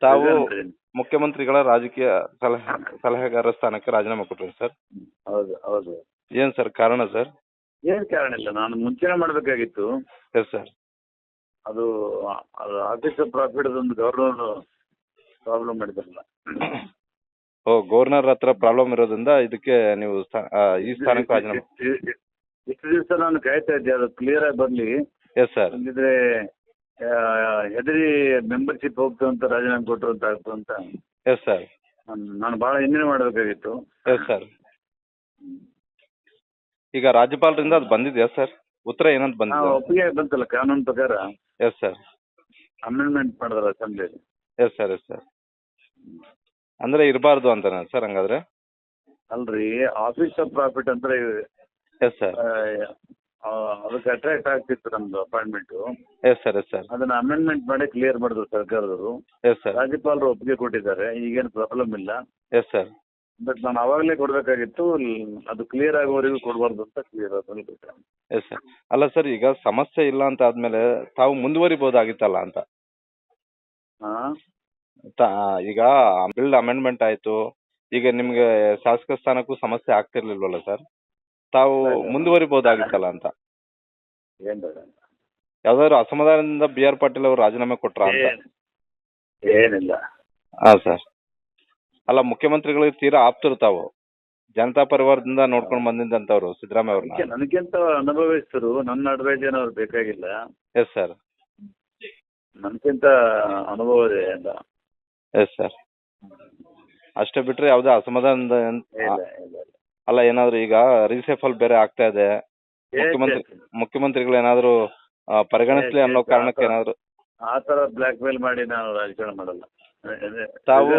ತಾವು ಮುಖ್ಯಮಂತ್ರಿಗಳ ರಾಜಕೀಯ ಸಲಹೆ ಸಲಹೆಗಾರ ಸ್ಥಾನಕ್ಕೆ ರಾಜೀನಾಮೆ ಕೊಟ್ರಿ ಸರ್. ಹೌದು ಹೌದು. ಏನ್ ಸರ್ ಕಾರಣ ಸರ್? ಏನ್ ಕಾರಣ ಇಲ್ಲ ನಾನು ಮುಂಚೆನೆ ಮಾಡಬೇಕಾಗಿತ್ತು. Yes sir. ಅದು ಅದು ಆಫೀಸ್ ಪ್ರಾಫಿಟ್ ಒಂದು ಗವರ್ನರ್ ಪ್ರಾಬ್ಲಮ್ ಮಾಡಿದ್ರಲ್ಲ. ಓ ಗವರ್ನರ್ ಹತ್ರ ಪ್ರಾಬ್ಲಮ್ ಇರೋದ್ರಿಂದ ಇದಕ್ಕೆ ನೀವು ಸ್ಥಾ- ಆ, ಈ ಸ್ಥಾನಕ್ಕೆ ರಾಜೀನಾಮೆ ಇಷ್ಟು ದಿವಸ ನಾನು ಕಾಯ್ತಾ ಇದ್ದೆ ಅದು ಕ್ಲಿಯರ್ ಆಗಿ ಬರ್ಲಿ. Yes sir. ಇಲ್ಲದಿದ್ರೆ ಹೆದರಿ ಮೆಂಬರ್ಶಿಪ್ ಹೋಗ್ತು ಅಂತ ರಾಜೀನಾಮೆ ಕೊಟ್ಟರು ಅಂತ ಆಗ್ತು ಅಂತ. ಎಸ್ ಸರ್ ನಾನು ಭಾಳ ಹಿಂದಿನ ಮಾಡಬೇಕಾಗಿತ್ತು. ಎಸ್ ಸರ್ ಈಗ ರಾಜ್ಯಪಾಲರಿಂದ ಅದು ಬಂದಿದೆಯಾ ಸರ್ ಉತ್ತರ ಏನಂತ ಬಂದ ಬಂದಿದೆ ಒಪ್ಪಿಗೆ ಬಂತಲ್ಲ ಕಾನೂನು ಪ್ರಕಾರ? ಎಸ್ ಸರ್ ಅಮೆಂಡ್ಮೆಂಟ್ ಮಾಡಿದ್ರ ಅಸೆಂಬ್ಲಿಯಲ್ಲಿ ಎಸ್ ಸರ್ ಎಸ್ ಸರ್ ಅಂದ್ರೆ ಇರಬಾರ್ದು ಅಂತಾನೆ ಸರ್ ಹಂಗಾದ್ರೆ? ಅಲ್ರಿ ಆಫೀಸ್ ಆಫ್ ಪ್ರಾಫಿಟ್ ಅಂದ್ರೆ ಎಸ್ ಸರ್ ಅದಕ್ಕೆ ಅಟ್ರಾಕ್ಟ್ ಆಗ್ತಿತ್ತು ನಮ್ದು appointment yes sir yes sir ಅದನ್ನ ಅಮೆಂಡ್ಮೆಂಟ್ ಮಾಡಿ ಕ್ಲಿಯರ್ ಮಾಡಿದ್ರು ಸರ್ಕಾರದವರು. ಎಸ್ ಸರ್ ರಾಜ್ಯಪಾಲರು ಒಪ್ಪಿಗೆ ಕೊಟ್ಟಿದ್ದಾರೆ ಈಗೇನು ಪ್ರಾಬ್ಲಮ್ ಇಲ್ಲ. ಎಸ್ ಸರ್ ಬಟ್ ನಾನು ಅವಾಗಲೇ ಕೊಡಬೇಕಾಗಿತ್ತು ಅದು ಕ್ಲಿಯರ್ ಆಗೋವರೆಗೂ ಕೊಡಬಾರ್ದು ಅಂತ ಕ್ಲಿಯರ್ ಎಸ್ ಸರ್ ಅಲ್ಲ ಸರ್ ಈಗ ಸಮಸ್ಯೆ ಇಲ್ಲ ಅಂತ ಆದ್ಮೇಲೆ ತಾವು ಮುಂದುವರಿಬೋದಾಗಿತ್ತಲ್ಲ ಅಂತ? ಹಾಂ? ತ- ಈಗ ಬಿಲ್ ಅಮೆಂಡ್ಮೆಂಟ್ ಆಯ್ತು. ಈಗ ನಿಮ್ಗೆ ಶಾಸಕ ಸ್ಥಾನಕ್ಕೂ ಸಮಸ್ಯೆ ಆಗ್ತಿರ್ಲಿಲ್ವಲ್ಲ ಸರ್ ತಾವು ಮುಂದುವರಿಬಹುದಾಗಿತ್ತಲ್ಲ ಅಂತ? ಏನು ಬೇಡ ಯಾವ್ದಾದ್ರು ಅಸಮಾಧಾನದಿಂದ ಬಿ ಆರ್ ಪಾಟೀಲ್ ಅವರು ರಾಜೀನಾಮೆ ಕೊಟ್ರ ಅಂತ. ಏನಿಲ್ಲ. ಹಾ ಸರ್. ಅಲ್ಲ ಮುಖ್ಯಮಂತ್ರಿಗಳಿಗೆ ತೀರಾ ಆಪ್ತರು ತಾವು. ಜನತಾ ಪರಿವಾರದಿಂದ ನೋಡ್ಕೊಂಡು ಬಂದಿದ್ದಂತವ್ರು ಸಿದ್ದರಾಮಯ್ಯ ಅವ್ರನ್ನ. ಅದಕ್ಕೆ ನನಗಿಂತ ಅನುಭವಿಸ್ತರು ನನ್ನ ಅಡ್ವೈಸ್ ಏನಾದ್ರು ಅವ್ರು ಬೇಕಾಗಿಲ್ಲ. Yes sir. ನನಗಿಂತ ಅನುಭವ ಇದೆ ಅಂತ. Yes sir. ಅಷ್ಟೇ ಬಿಟ್ರೆ ಯಾವುದೇ ಅಸಮಾಧಾನದ ಇಲ್ಲ ಇಲ್ಲ ಇಲ್ಲ. ಅಲ್ಲ ಏನಾದ್ರು ಈಗ ರೀಸೆಫಲ್ ಬೇರೆ ಆಗ್ತಾ ಇದೆ. ಮುಖ್ಯಮಂತ್ರಿ ಮುಖ್ಯಮಂತ್ರಿಗಳು ಏನಾದ್ರು ಪರಿಗಣಿಸ್ಲಿ ಅನ್ನೋ ಕಾರಣಕ್ಕೆ ಏನಾದ್ರು ಆ ತರ ಬ್ಲ್ಯಾಕ್ ಮೇಲ್ ಮಾಡಿ ನಾನು ರಾಜಕಾರಣ ಮಾಡಲ್ಲ. ತಾವು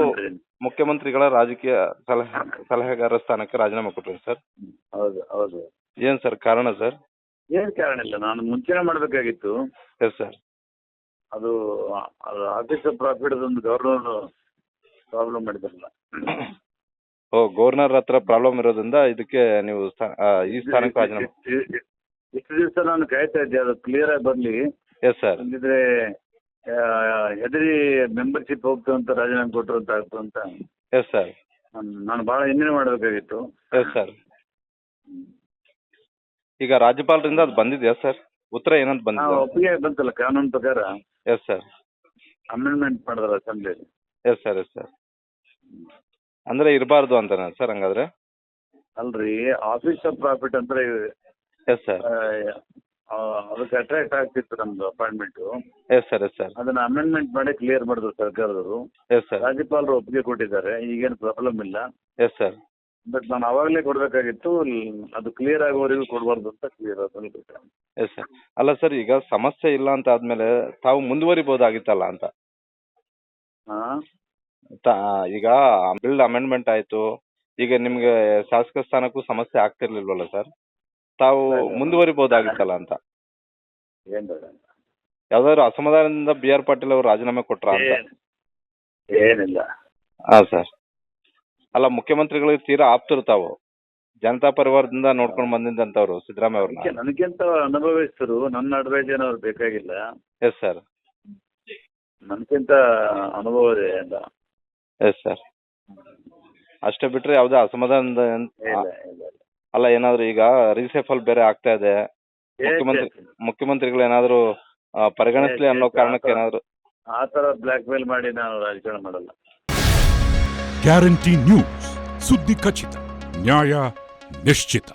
ಮುಖ್ಯಮಂತ್ರಿಗಳ ರಾಜಕೀಯ ಸಲಹೆ ಸಲಹೆಗಾರ ಸ್ಥಾನಕ್ಕೆ ರಾಜೀನಾಮೆ ಕೊಟ್ರಿ ಸರ್. ಹೌದು ಹೌದು. ಏನ್ ಸರ್ ಕಾರಣ ಸರ್? ಏನ್ ಕಾರಣ ಇಲ್ಲ ನಾನು ಮುಂಚೆನೆ ಮಾಡಬೇಕಾಗಿತ್ತು. ಎಸ್ ಸರ್ ಅದು ಆಫೀಸ್ ಆಫ್ ಪ್ರಾಫಿಟ್ ಒಂದು ಗೌರ್ನರ್ ಪ್ರಾಬ್ಲಮ್ ಮಾಡಿದ್ರಲ್ಲ. ಓ ಗವರ್ನರ್ ಹತ್ರ ಪ್ರಾಬ್ಲಮ್ ಇರೋದ್ರಿಂದ ಇದಕ್ಕೆ ನೀವು ಸ್ಥಾ- ಆ, ಈ ಸ್ಥಾನಕ್ಕೆ ರಾಜೀನಾಮೆ ಇಷ್ಟು ದಿವಸ ನಾನು ಕಾಯ್ತಾ ಇದ್ದೆ ಅದು ಕ್ಲಿಯರ್ ಆಗಿ ಬರ್ಲಿ. ಎಸ್ ಸರ್ ಇಲ್ಲದಿದ್ರೆ ಹೆದರಿ ಮೆಂಬರ್ಶಿಪ್ ಹೋಗ್ತು ಅಂತ ರಾಜೀನಾಮೆ ಕೊಟ್ಟರು ಅಂತ ಆಗ್ತು ಅಂತ. ಎಸ್ ಸರ್ ನಾನ್- ನಾನು ಬಹಳ ಹಿಂದಿನ ಮಾಡಬೇಕಾಗಿತ್ತು. ಎಸ್ ಸರ್ ಈಗ ರಾಜ್ಯಪಾಲರಿಂದ ಅದು ಬಂದಿದೆಯಾ ಸರ್ ಉತ್ತರ ಏನಂತ ಬಂದ ಬಂದಿದೆ ಒಪ್ಪಿಗೆ ಬಂತಲ್ಲ ಕಾನೂನು ಪ್ರಕಾರ? ಎಸ್ ಸರ್ ಅಮೆಂಡ್ಮೆಂಟ್ ಮಾಡಿದ್ರ ಅಸೆಂಬ್ಲಿಯಲ್ಲಿ. ಎಸ್ ಸರ್ ಎಸ್ ಸರ್ ಅಂದ್ರೆ ಇರಬಾರ್ದು ಅಂತಾನೆ ಸರ್ ಹಂಗಾದ್ರೆ? ಅಲ್ರಿ ಆಫೀಸ್ ಆಫ್ ಪ್ರಾಫಿಟ್ ಅಂದ್ರೆ ಎಸ್ ಸರ್ ಆ, ಅದಕ್ಕೆ ಅಟ್ರಾಕ್ಟ್ ಆಗ್ತಿತ್ತು ನಮ್ದು appointment yes sir yes sir ಅದನ್ನ ಅಮೆಂಡ್ಮೆಂಟ್ ಮಾಡಿ ಕ್ಲಿಯರ್ ಮಾಡಿದ್ರು ಸರ್ಕಾರದವರು. ಎಸ್ ಸರ್ ರಾಜ್ಯಪಾಲರು ಒಪ್ಪಿಗೆ ಕೊಟ್ಟಿದ್ದಾರೆ ಈಗೇನು ಪ್ರಾಬ್ಲಮ್ ಇಲ್ಲ. ಎಸ್ ಸರ್ ಬಟ್ ನಾನು ಅವಾಗಲೇ ಕೊಡಬೇಕಾಗಿತ್ತು ಅದು ಕ್ಲಿಯರ್ ಆಗೋವರೆಗೂ ಕೊಡಬಾರ್ದು ಅಂತ ಕ್ಲಿಯರ್ ಎಸ್ ಸರ್ ಅಲ್ಲ ಸರ್ ಈಗ ಸಮಸ್ಯೆ ಇಲ್ಲ ಅಂತ ಆದ್ಮೇಲೆ ತಾವು ಮುಂದುವರಿಬೋದಾಗಿತ್ತಲ್ಲ ಅಂತ? ಹಾಂ? ಈಗ ಬಿಲ್ ಅಮೆಂಡ್ಮೆಂಟ್ ಆಯ್ತು. ಈಗ ನಿಮ್ಗೆ ಶಾಸಕ ಸ್ಥಾನಕ್ಕೂ ಸಮಸ್ಯೆ ಆಗ್ತಿರ್ಲಿಲ್ವಲ್ಲ ಸರ್? ತಾವು ಮುಂದುವರಿಬಹುದಾಗಿತ್ತಲ್ಲ ಅಂತ? ಏನು ಬೇಡ ಯಾವ್ದಾದ್ರು ಅಸಮಾಧಾನದಿಂದ ಬಿ ಆರ್ ಪಾಟೀಲ್ ಅವರು ರಾಜೀನಾಮೆ ಕೊಟ್ರ ಅಂತ? ಏನ್- ಏನಿಲ್ಲ. ಹಾ ಸರ್. ಅಲ್ಲ ಮುಖ್ಯಮಂತ್ರಿಗಳಿಗೆ ತೀರಾ ಆಪ್ತರು ತಾವು. ಜನತಾ ಪರಿವಾರದಿಂದ ನೋಡ್ಕೊಂಡು ಬಂದಿದ್ದಂತವ್ರು ಸಿದ್ದರಾಮಯ್ಯ ಅದಕ್ಕೆ ಅವ್ರನ್ನ ನನಗಿಂತ ಅನುಭವಿಸ್ತರು ನನ್ನ ಅಡ್ವೈಸ್ ಏನವ್ರು ಬೇಕಾಗಿಲ್ಲ. Yes sir. ನನಗಿಂತ ಅನುಭವ ಇದೆ ಅಂತ. ಎಸ್ ಸರ್ ಅಷ್ಟೇ ಬಿಟ್ಟರೆ ಯಾವುದೇ ಅಸಮಾಧಾನದ ಇಲ್ಲ ಇಲ್ಲ ಇಲ್ಲ. ಅಲ್ಲ ಏನಾದರೂ ಈಗ ರೀಸೆಫಲ್ ಬೇರೆ ಆಗ್ತಾ ಇದೆ. ಮುಖ್ಯಮಂತ್ರಿ ಮುಖ್ಯಮಂತ್ರಿಗಳು ಏನಾದರೂ ಪರಿಗಣಿಸಲಿ ಅನ್ನೋ ಕಾರಣಕ್ಕೆ ಏನಾದರೂ ಆ ಥರ ಬ್ಲ್ಯಾಕ್ ಮೇಲ್ ಮಾಡಿ ನಾನು ರಾಜಕಾರಣ ಮಾಡಲ್ಲ. ಗ್ಯಾರಂಟಿ ನ್ಯೂಸ್ ಸುದ್ದಿ ಖಚಿತ ನ್ಯಾಯ ನಿಶ್ಚಿತ.